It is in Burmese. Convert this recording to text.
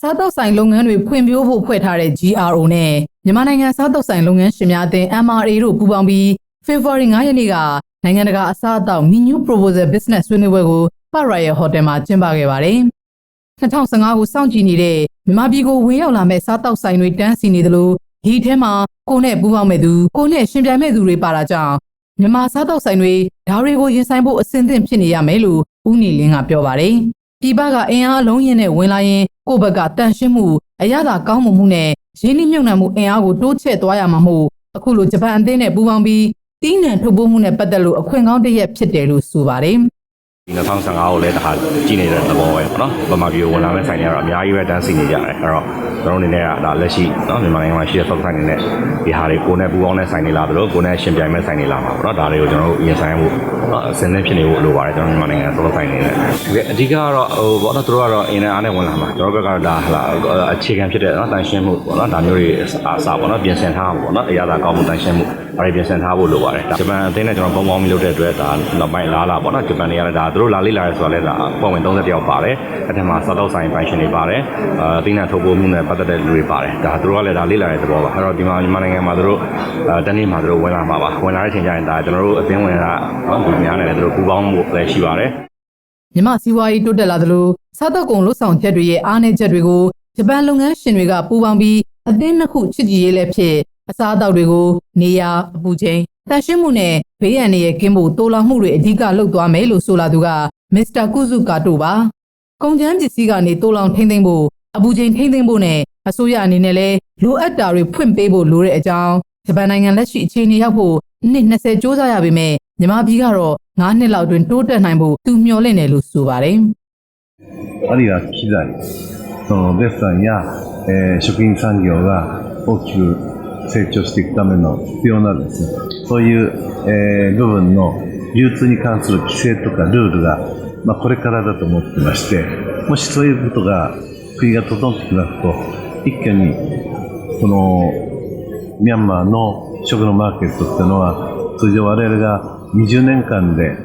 စားတောက်ဆိုင်လုပ်ငန်းတွေဖွံ့ဖြိုးဖို့ဖွဲ့ထားတဲ့ GRO နဲ့မြန်မာနိုင်ငံစားတောက်ဆိုင်လုပ်ငန်းရှင်များအသင်း MRA တို့ပူးပေါင်းပြီး February 9ရက်နေ့ကနိုင်ငံတကာအစားအသောက် Menu Proposal Business ဆွေးနွေးပွဲကို Park Royal Hotel မှာကျင်းပခဲ့ပါတယ်။2015ကိုစောင့်ကြည့်နေတဲ့မြန်မာပြည်ကိုဝင်ရောက်လာမဲ့စားတောက်ဆိုင်တွေတန်းစီနေသလိုဒီထဲမှာကိုနဲ့ပူးပေါင်းမဲ့သူကိုနဲ့ရှင်ပြိုင်မဲ့သူတွေပါတာကြောင့်မြန်မာစားတောက်ဆိုင်တွေဓာတ်တွေကိုရင်ဆိုင်ဖို့အဆင်သင့်ဖြစ်နေရမယ်လို့ဦးနေလင်းကပြောပါတယ်။ ပြည်ပကအင်အားအလုံးရင်နဲ့ဝင်လာရင်ကိုယ့်ဘက်ကတန်ရှင်းမှုအရသာကောင်းမှုမှုနဲ့ရင်းနှီးမြှုပ်နှံမှုအင်အားကိုတိုးချဲ့သွားရမှာမို့အခုလိုဂျပန်အသင်းနဲ့ပူးပေါင်းပြီးတီးနှံထုတ်ပိုးမှုနဲ့ပတ်သက်လို့အခွင့်ကောင်းတစ်ရက်ဖြစ်တယ်လို့ဆိုပါတယ်။ဒီ 2015ကိုလည်းတစ်ခါကြည့်နေတဲ့သဘောပဲပေါ့နော်ဗမာပြည်ကိုဝင်လာမယ့်ဆိုင်တွေကတော့အများကြီးပဲတန်းစီနေကြတယ်အဲ့တော့ကျွန်တော်တို့အနေနဲ့ကဒါလက်ရှိနော်မြန်မာနိုင်ငံမှာရှိတဲ့ဆော့ဆိုင်တွေနဲ့ဒီဟာတွေကိုနဲ့ပူပေါင်းတဲ့ဆိုင်တွေလာသလိုကိုနဲ့ရှင်ပြိုင်မဲ့ဆိုင်တွေလာမှာပေါ့နော်ဒါတွေကိုကျွန်တော်တို့ရင်ဆိုင်ဖို့နော်အစင်းသင်းဖြစ်နေဖို့လိုပါတယ်ကျွန်တော်မြန်မာနိုင်ငံဆော့ဆိုင်တွေနဲ့အဓိကကတော့ဟိုပေါ့နော်သူတို့ကတော့အင်းနဲ့အားနဲ့ဝင်လာမှာကျွန်တော်တို့ဘက်ကတော့ဒါဟလာအခြေခံဖြစ်တဲ့နော်တန်ရှင်းမှုပေါ့နော်ဒါမျိုးတွေအစားပေါ့နော်ပြင်ဆင်ထားမှာပေါ့နော်အရသာကောင်းမှုတန်ရှင်းမှုဒါတွေပြင်ဆင်ထားဖို့လိုပါတယ်ဂျပန်အသင်းနဲ့ကျွန်တော်ပေါင်းပေါင်းပြီးလုပ်တဲ့အတွက်ဒါနောက်ပိုင်းလားလာပေါ့နော်ဂျပန်တွေကလည်းဒါသူတို့လာလေးလာရဲဆိုတော့လည်းဒါပုံဝင်30ယောက်ပါတယ်အထက်မှာစောက်တော့ဆိုင်ပိုင်ရှင်တွေပါတယ်အာတိနာထုတ်ပိုးမှုနဲ့ပတ်သက်တဲ့လူတွေပါတယ်ဒါသူတို့ကလည်းဒါလေးလာတဲ့သဘောပါအဲ့တော့ဒီမှာမြန်မာနိုင်ငံမှာသူတို့အာတနေ့မှာသူတို့ဝင်လာမှာပါဝင်လာတဲ့အချိန်ကျရင်ဒါကျွန်တော်တို့အသင်းဝင်ကနော်လူများနဲ့လည်းသူတို့ပူးပေါင်းဖို့လည်းရှိပါတယ်မြမစီးပွားရေးတိုးတက်လာသလိုစားတော့ကုန်လှုပ်ဆောင်ချက်တွေရဲ့အားနည်းချက်တွေကိုဂျပန်လုပ်ငန်းရှင်တွေကပူးပေါင်းပြီးအသင်းနှစ်ခုချစ်ကြည်ရေးလည်းဖြစ်အစားအသောက်တွေကိုနေရာအပူချိန် တန်ရှင်းမှုနဲ့ဘေးရန်တွေရဲ့ကင်းဖို့တိုးလောင်မှုတွေအဓိကလှုပ်သွားမယ်လို့ဆိုလာသူကမစ္စတာကုစုကာတိုပါကုန်ကျန်းပစ္စည်းကနေတိုးလောင်ထိမ့်သိမ့်ဖို့အပူချိန်ထိမ့်သိမ့်ဖို့နဲ့အစိုးရအနေနဲ့လည်းလိုအပ်တာတွေဖွင့်ပေးဖို့လိုတဲ့အကြောင်းဂျပန်နိုင်ငံလက်ရှိအခြေအနေရောက်ဖို့နှစ်20စ조사ရပေမဲ့မြန်မာပြည်ကတော့9နှစ်လောက်အတွင်းတိုးတက်နိုင်ဖို့သူမျှော်လင့်တယ်လို့ဆိုပါတယ် あるいは機材、そのレストランや、えー食品産業が大きく 成長していくための必要なですね、そういう、えー部分の流通に関する規制とかルールが、まあ、これからだと思ってまして、もしそういうことが、国が整ってきますと、一挙に、その、ミャンマーの食のマーケットっていうのは、通常我々が20年間で